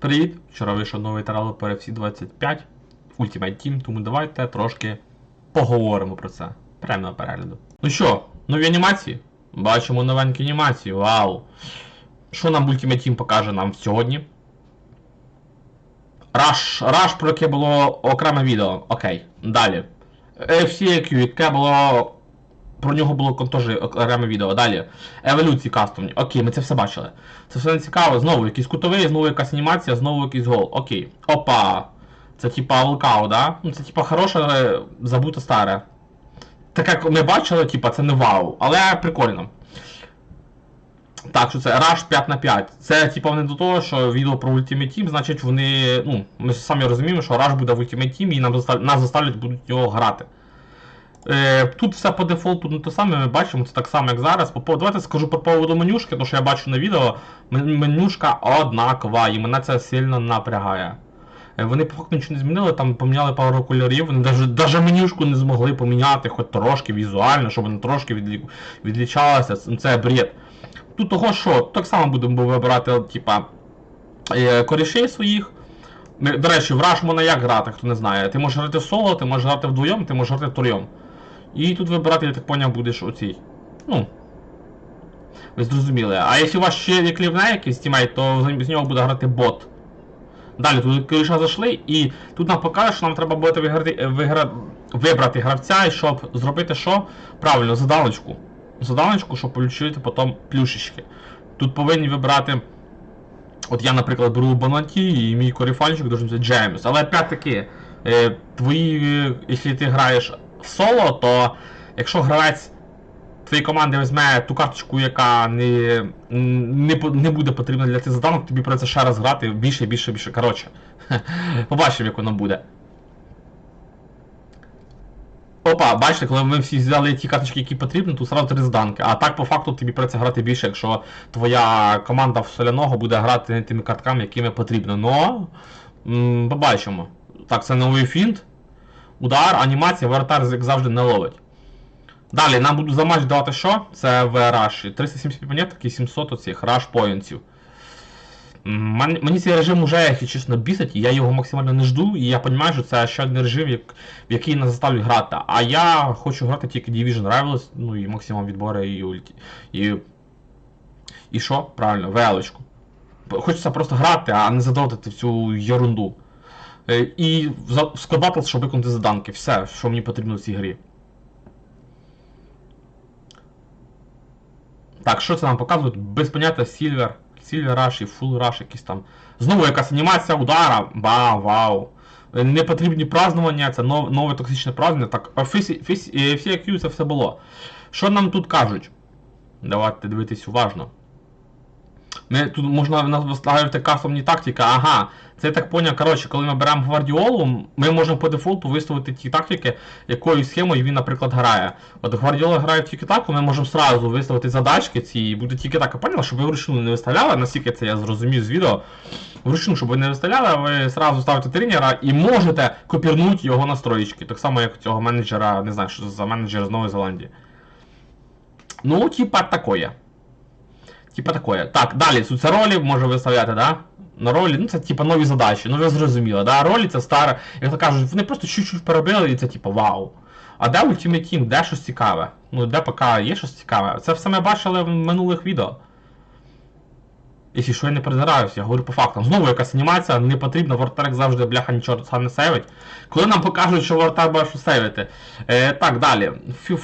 Привіт! Вчора вийшов новий трайлер по FC 25 Ultimate Team, тому давайте трошки поговоримо про це. Прямо на перегляду. Ну що, нові анімації? Бачимо новенькі анімації. Вау! Що нам Ultimate Team покаже нам сьогодні? Rush, Rush, про яке було окреме відео. Окей. Далі. FCQ, яке було. Про нього було теж окреме відео. Далі. Еволюції кастомні. Окей, ми це все бачили. Це все не цікаво. Знову якийсь кутовий, знову якась анімація, знову якийсь гол. Окей. Опа. Це типа Волкау, да? Ну це типа хороше, але забуто старе. Так як ми бачили, типа, це не вау, але прикольно. Так, що це Rush 5 на 5. Це типа не до того, що відео про Ultimate Team, значить вони. Ну, ми самі розуміємо, що Rush буде в Ultimate Team і нам застав... нас заставлять будуть його грати. Е, тут все по дефолту не те саме, ми бачимо, це так само, як зараз. Давайте скажу про поводу менюшки, тому що я бачу на відео, менюшка однакова, і мене це сильно напрягає. Е, Вони по факту нічого не змінили, там поміняли пару кольорів, вони навіть, менюшку не змогли поміняти, хоч трошки візуально, щоб вона трошки відлі... відлічалася. Це- бред. Тут того що, так само будемо вибирати, типа, е, корішей своїх. До речі, в Rush можна як грати, хто не знає. Ти можеш грати в соло, ти можеш грати вдвоєм, ти можеш грати втроєм. І тут вибирати, я так поняв, будеш оцій. Ну. Ви зрозуміли. А якщо у вас ще є клівне якийсь тімейт, то з нього буде грати бот. Далі тут коріша зайшли, і тут нам покаже, що нам треба буде виграти, вигра... вибрати гравця, щоб зробити що? Правильно, заданочку. Заданочку, щоб отримати потім плюшечки. Тут повинні вибрати. От я, наприклад, беру Бонаті і мій коріфанчик должен бути Джеймс. Але опять-таки, е, твої, е, якщо ти граєш соло, то якщо гравець твоєї команди візьме ту карточку, яка не, не, не буде потрібна для цих заданок, тобі придеться ще раз грати більше, більше, більше. Коротше, побачимо, як воно буде. Опа, бачите, коли ми всі взяли ті карточки, які потрібні, то сразу три заданки. А так по факту тобі придеться грати більше, якщо твоя команда в соляного буде грати тими картками, якими потрібно. Но побачимо. Так, це новий фінт. Удар, анімація, воротар, як завжди, не ловить. Далі нам будуть за матч давати що? Це в Раші. 370 монеток і 700 оцих раш поінтів. Мені цей режим уже, якщо чесно, бісить, і я його максимально не жду, і я розумію, що це ще один режим, як, в який нас заставлять грати. А я хочу грати тільки Division Rivals, ну і максимум відбори і ульті. І. І що? Правильно, велочку. Хочеться просто грати, а не задовтити всю ерунду. Е, І Battles, щоб виконати заданки. Все, що мені потрібно в цій грі. Так, що це нам показують? Без поняття Silver, Silver Rush і Full Rush якісь там. Знову якась анімація удара. Вау, вау. Е, Непотрібні празднування, це нов- нове токсичне празднування. Так, е, всі це все було. Що нам тут кажуть? Давайте дивитись уважно. Ми, тут можна наставити кастомні тактики. Ага, це я так поняв. Коротше, коли ми беремо гвардіолу, ми можемо по дефолту виставити ті тактики, якою схемою він, наприклад, грає. От Гвардіола грає тільки так, ми можемо сразу виставити задачки ці, і буде тільки так. Поняли, щоб ви вручну не виставляли, наскільки це я зрозумів з відео. Вручну, щоб ви не виставляли, ви сразу ставите тренера і можете копірнути його настроєчки. Так само, як цього менеджера, не знаю, що за менеджер з Нової Зеландії. Ну, типа такое. Типа такое. Так, далі, це ролі може виставляти, да? На ролі, ну це типа нові задачі, ну вже зрозуміло, да? Ролі це стара, як то кажуть, вони просто чуть-чуть перебили і це типа вау. А де Ultimate Team, де щось цікаве? Ну де поки є щось цікаве? Це все ми бачили в минулих відео. Якщо що я не придираюся, я говорю по фактам. Знову якась анімація, не потрібна, вратар завжди, бляха, нічого сам не сейвить. Коли нам покажуть, що вратар буде сейвити. Е, так, далі. Філ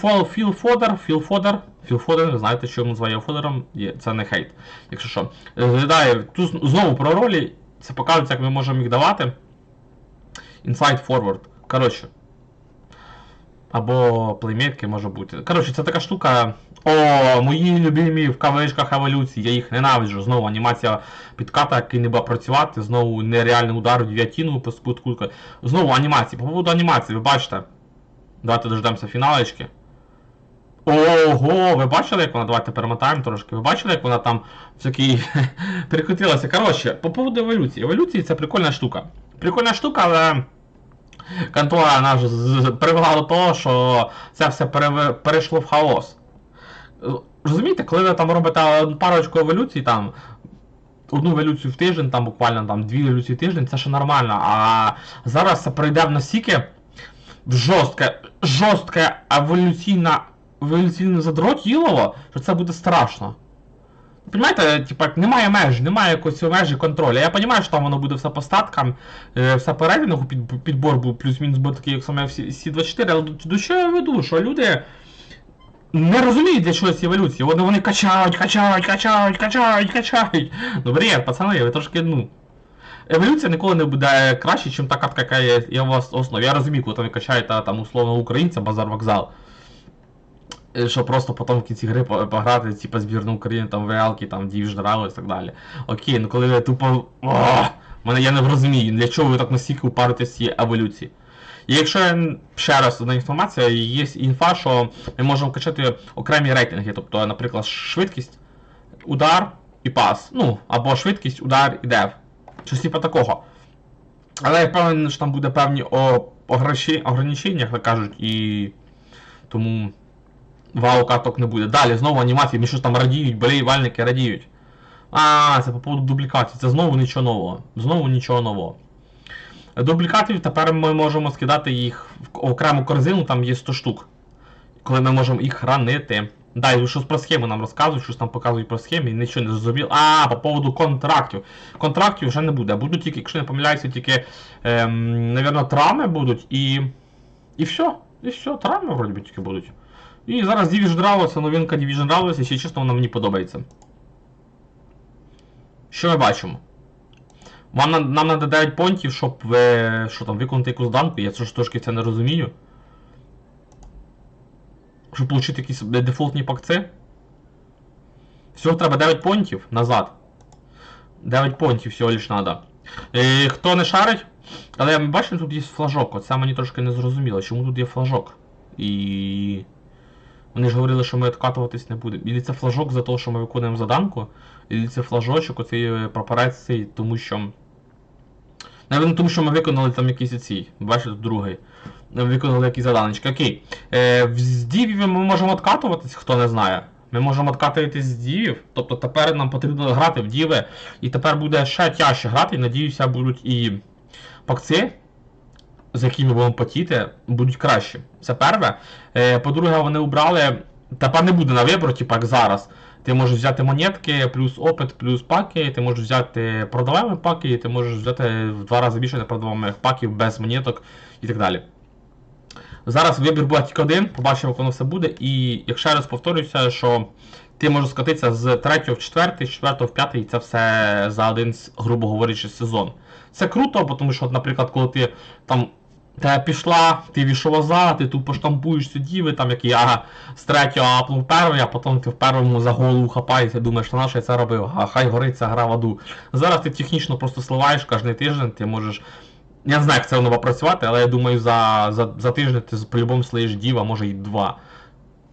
Фодер, Філ Фодер. Філ Фодер, знаєте, що йому зває Фодером, це не хейт. Якщо що. Е, тут знову про ролі, це покажуть, як ми можемо їх давати. Inside Forward. Коротше. Або плеймейтки може бути. Коротше, це така штука. О, мої любимі в кавичках еволюції, я їх ненавиджу. Знову анімація підката, який не буде працювати, знову нереальний удар у дев'ятіну по спутку. Знову анімації. По поводу анімації, ви бачите. Давайте дождемося фіналочки. Ого, ви бачили, як вона? Давайте перемотаємо трошки. Ви бачили, як вона там всякий перекотилася. Коротше, по поводу еволюції. Еволюції це прикольна штука. Прикольна штука, але. Контора з- з- привела до того, що це все перейшло в хаос. Розумієте, коли ви там робите парочку еволюцій, там одну еволюцію в тиждень, там буквально там дві еволюції в тиждень, це ще нормально. А зараз це пройде в настільки жорстке, жорстке еволюційне, еволюційне задротілово, що це буде страшно. Понимаєте, типа, немає меж, немає якоїсь межі контролю. Я розумію, що там воно буде все по статкам, е, все по рейтингу, під, підбор був плюс-мінус буде такий, як саме в Сі 24 але до чого я веду, що люди не розуміють для чогось еволюції. Вони, вони качають, качають, качають, качають, качають. Ну бред, пацани, ви трошки, ну. Еволюція ніколи не буде краще, ніж та катка, яка є, вас в основі. Я розумію, коли ви качаєте там условно українця, базар вокзал. Е, Що просто потім в кінці гри по- пограти, типу, збірну України, там ВЛки, там Division Rivals і так далі. Окей, ну коли ви тупо. О, мене я не розумію, для чого ви так настільки упаритесь в цій еволюції. І якщо ще раз одна інформація, є інфа, що ми можемо качати окремі рейтинги, тобто, наприклад, швидкість, удар і пас. Ну, або швидкість, удар і дев. Щось типу такого. Але я впевнений, що там буде певні ограничення, як кажуть, і тому вау каток не буде. Далі знову анімації, ми щось там радіють, болівальники радіють. А, це по поводу дублікації, це знову нічого нового. Знову нічого нового. Дублікатів тепер ми можемо скидати їх в окрему корзину, там є 100 штук. Коли ми можемо їх хранити. Да, щось про схеми нам розказують, щось там показують про схеми, нічого не зрозуміло. А, по поводу контрактів. Контрактів вже не буде. Будуть тільки, якщо не помиляюся, тільки, ем, навірно, травми будуть і. І все. І все, травми вроді би тільки будуть. І зараз Division Rivals, новинка Division Rivals, і ще чесно, вона мені подобається. Що ми бачимо? Вам нам треба 9 понтів, щоб ви, що там, виконати якусь данку, я ж трошки це не розумію. Щоб отримати якісь дефолтні пакці. Всього треба 9 понтів назад. 9 понтів всього лиш треба. Е, хто не шарить, але ми бачимо, тут є флажок. Оце мені трошки не зрозуміло, чому тут є флажок. І. Вони ж говорили, що ми відкатуватись не будемо. Ілі це флажок за те, що ми виконуємо заданку, ілі це флажочок, оцей е, прапорець тому що. Навіть тому, що ми виконали там якийсь ці. Бачите, другий. Виконали якісь заданочки. Окей. Е, з дівів ми можемо відкатуватись, хто не знає. Ми можемо відкатуватись з дівів. Тобто тепер нам потрібно грати в діви. І тепер буде ще тяжче грати, і надіюся, будуть і пакці, з якими будемо потіти, будуть кращі. Це перше. Е, по-друге, вони обрали. Тепер не буде на вибору, типу як зараз. Ти можеш взяти монетки, плюс опит, плюс паки, ти можеш взяти продаваємо паки, і ти можеш взяти в два рази більше непродаваємих паків без монеток і так далі. Зараз вибір буде тільки один, побачимо, як воно все буде. І якщо раз повторюся, що ти можеш скатитися з 3 в 4, з 4 в 5, і це все за один, грубо говорячи, сезон. Це круто, тому що, наприклад, коли ти там. Та пішла, ти вішовоза, ти тупо штампуєш ці діви, там як я з третього апнув перший, а потім ти в першому за голову хапаєшся, думаєш, на що я це робив, а хай горить ця гра в аду. Зараз ти технічно просто сливаєш кожен тиждень, ти можеш. Я не знаю, як це воно працювати, але я думаю, за, за, за тиждень ти по-любому слиєш дів, а може і два.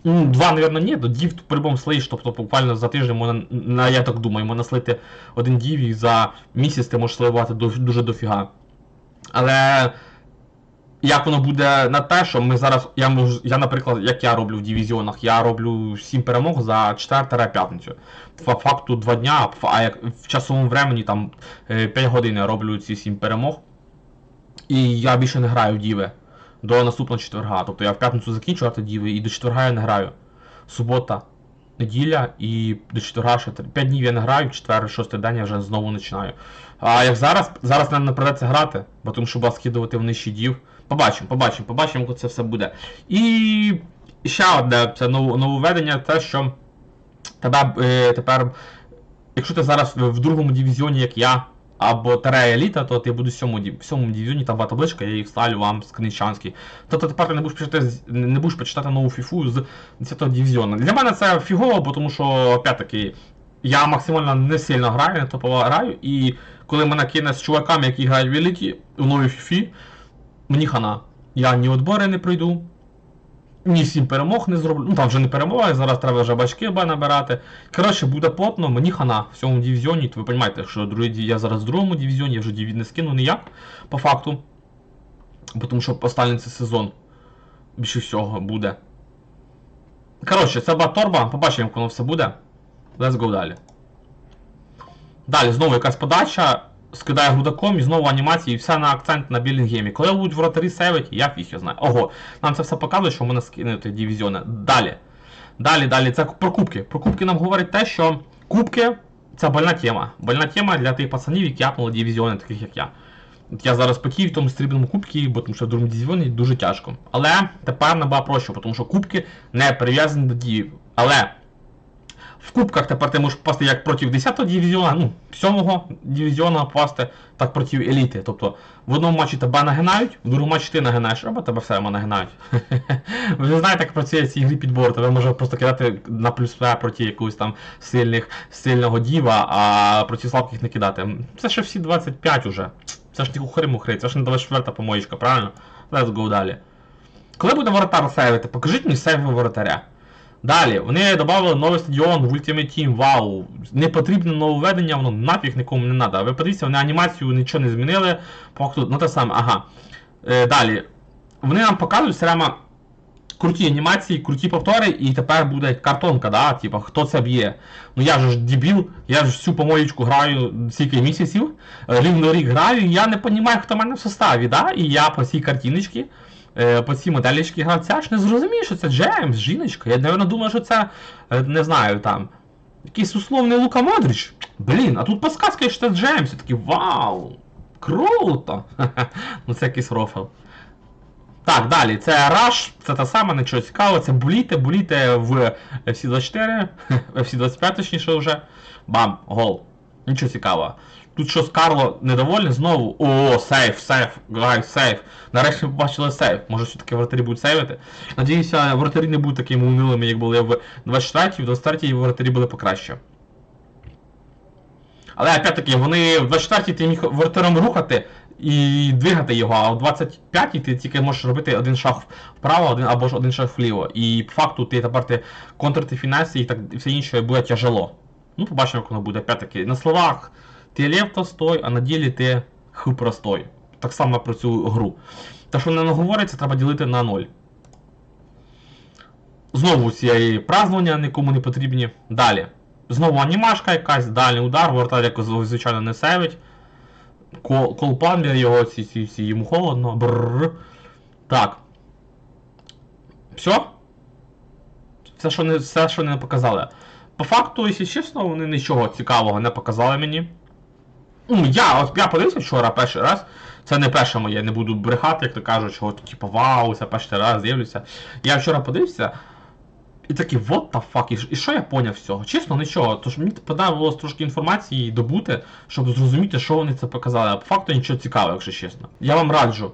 Ну, два, напевно, ні, до дів по-любому слиєш, тобто буквально за тиждень можна, я так думаю, можна слити один дів і за місяць ти можеш сливати дуже дофіга. Але як воно буде на те, що ми зараз. Я можу, я, наприклад, як я роблю в дивізіонах, я роблю 7 перемог за 4-п'ятницю. По факту 2 дня, а як в часовому времені там 5 годин я роблю ці 7 перемог. І я більше не граю в діви до наступного четверга. Тобто я в п'ятницю закінчу грати діви і до четверга я не граю. Субота, неділя і до четверга ще 5 днів я не граю, четвер, шостий день я вже знову починаю. А як зараз, зараз нам не придеться грати, бо тому що вас скидувати в нижчі дів. Побачимо, побачимо, побачимо, як це все буде. І ще одне це нововведення, те, що тебе е, тепер, якщо ти зараз в, другому дивізіоні, як я, або Тере Еліта, то ти будеш в сьомому, дивізіоні, там була табличка, я їх вставлю вам з Кничанський. Тобто тепер ти не будеш почитати, не будеш почитати нову фіфу з 10 дивізіону. Для мене це фігово, тому що, опять-таки, я максимально не сильно граю, не топово граю, і коли мене кине з чуваками, які грають в еліті, у новій фіфі, мені хана. Я ні отбори не пройду, ні сім перемог не зроблю. Ну там вже не перемоги, зараз треба вже бачки б набирати. Коротше, буде плотно, мені хана в цьому дивізіоні. То ви розумієте, що другий, я зараз в другому дивізіоні, я вже дивізіон не скину ніяк, по факту. Тому що останній це сезон. Більше всього буде. Коротше, це була торба, побачимо, як воно все буде. Let's go далі. Далі знову якась подача, скидає грудаком і знову анімації, і все на акцент на Білінгемі. Коли будуть вратарі сейвить, я фіг його знаю. Ого, нам це все показує, що мене скинути дивізіони. Далі. Далі, далі, це про кубки. Про кубки нам говорить те, що кубки це больна тема. Больна тема для тих пацанів, які апнули дивізіони, таких як я. От я зараз потію в тому стрібному кубці, бо тому що в другому дивізіоні дуже тяжко. Але тепер набагато проще, тому що кубки не прив'язані до діїв. Але в кубках тепер ти можеш попасти як проти 10-го дивізіона, ну, 7-го дивізіона попасти, так проти еліти. Тобто в одному матчі тебе нагинають, в другому матчі ти нагинаєш, або тебе все нагинають. Ви не знаєте, як працює ці ігри підбору, тебе може просто кидати на плюс проти якогось там сильних, сильного діва, а проти слабких не кидати. Це ще всі 25 уже. Це ж не хухри-мухри, це ж не 24-та помоєчка, правильно? Let's go далі. Коли буде воротар сейвити, покажіть мені сейви воротаря. Далі, вони додали новий стадіон в Ultimate Team, вау. Не потрібне нововведення, воно нафіг нікому не треба. Ви подивіться, вони анімацію нічого не змінили. Факту, ну те саме, ага. Е, далі. Вони нам показують все время круті анімації, круті повтори, і тепер буде картонка, да? Типа, хто це б'є. Ну я ж дебіл, я ж всю помоєчку граю стільки місяців, е, рівно рік граю, і я не розумію, хто в мене в составі, да? І я по цій картиночці е, по цій моделічці гравця ж не зрозумію, що це Джеймс, жіночка. Я, напевно, думаю, що це, е, не знаю, там, якийсь условний Лука Модрич. Блін, а тут подсказка, що це Джеймс. Я такий, вау! Круто! ну це якийсь рофл. Так, далі, це Rush, це та сама, нічого цікавого, це буліте, буліте в FC24, FC25 точніше вже. Бам, гол. Нічого цікавого. Тут щось Карло недовольний знову. О, сейф, сейф, гай, сейф. Нарешті побачили сейф. Може все-таки вратарі будуть сейвити. Надіюся, вратарі не будуть такими унилими, як були в 24-й, в 23-й вратарі були покраще. Але опять-таки, вони в 24-й ти міг вратарем рухати і двигати його, а в 25-й ти тільки можеш робити один шаг вправо, один або ж один шаг вліво. І по факту ти тепер ти контрити фінансі і так і все інше буде тяжело. Ну, побачимо, як воно буде. Опять-таки, на словах ти лев толстой, а на ділі ти х простой. Так само про цю гру. Те, що не говориться, треба ділити на 0. Знову ці празднування нікому не потрібні. Далі. Знову анімашка якась, далі удар, воротар якось звичайно не сейвить. Кол, колпан його ці, ці, ці, йому холодно. Бррр. Так. Все? Все, що не, все, що не показали. По факту, якщо чесно, вони нічого цікавого не показали мені. Ну, я, от я подивився вчора перший раз. Це не перше моє, не буду брехати, як то кажуть, от, типу, вау, це перший раз дивлюся. Я вчора подивився. І такий, what the fuck, і, що я поняв з цього? Чесно, нічого. Тож мені подавалося трошки інформації добути, щоб зрозуміти, що вони це показали. А по факту нічого цікавого, якщо чесно. Я вам раджу.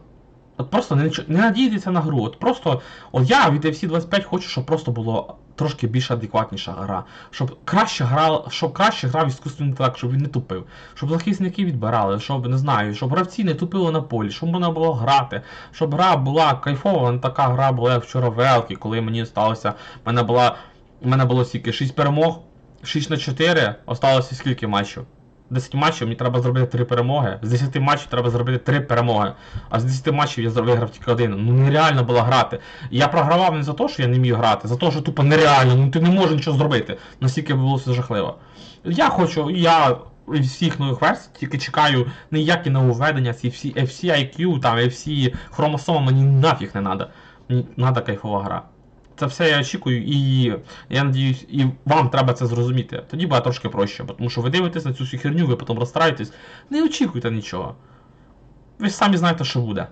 От просто не, не надійтеся на гру. От просто. От я від FC 25 хочу, щоб просто було трошки більш адекватніша гра. Щоб краще грав, щоб краще грав іскусственний інтелект, щоб він не тупив. Щоб захисники відбирали, щоб не знаю, щоб гравці не тупили на полі, щоб можна було грати, щоб гра була кайфова, не така гра була, як вчора в коли мені сталося. мене була. Мене було стільки 6 перемог, 6 на 4, осталося скільки матчів? 10 матчів мені треба зробити 3 перемоги. З 10 матчів треба зробити 3 перемоги. А з 10 матчів я виграв тільки один. Ну нереально було грати. Я програвав не за те, що я не міг грати, за те, що тупо нереально, ну ти не можеш нічого зробити. Настільки було все жахливо. Я хочу, я всіх нових версій тільки чекаю ніякі нововведення, ці всі FC IQ, там FC хромосома мені нафіг не треба. Мені треба кайфова гра. Це все я очікую, і я надіюсь, і вам треба це зрозуміти. Тоді буде трошки проще, тому що ви дивитесь на цю всю херню, ви потім розстраєтесь. Не очікуйте нічого. Ви самі знаєте, що буде.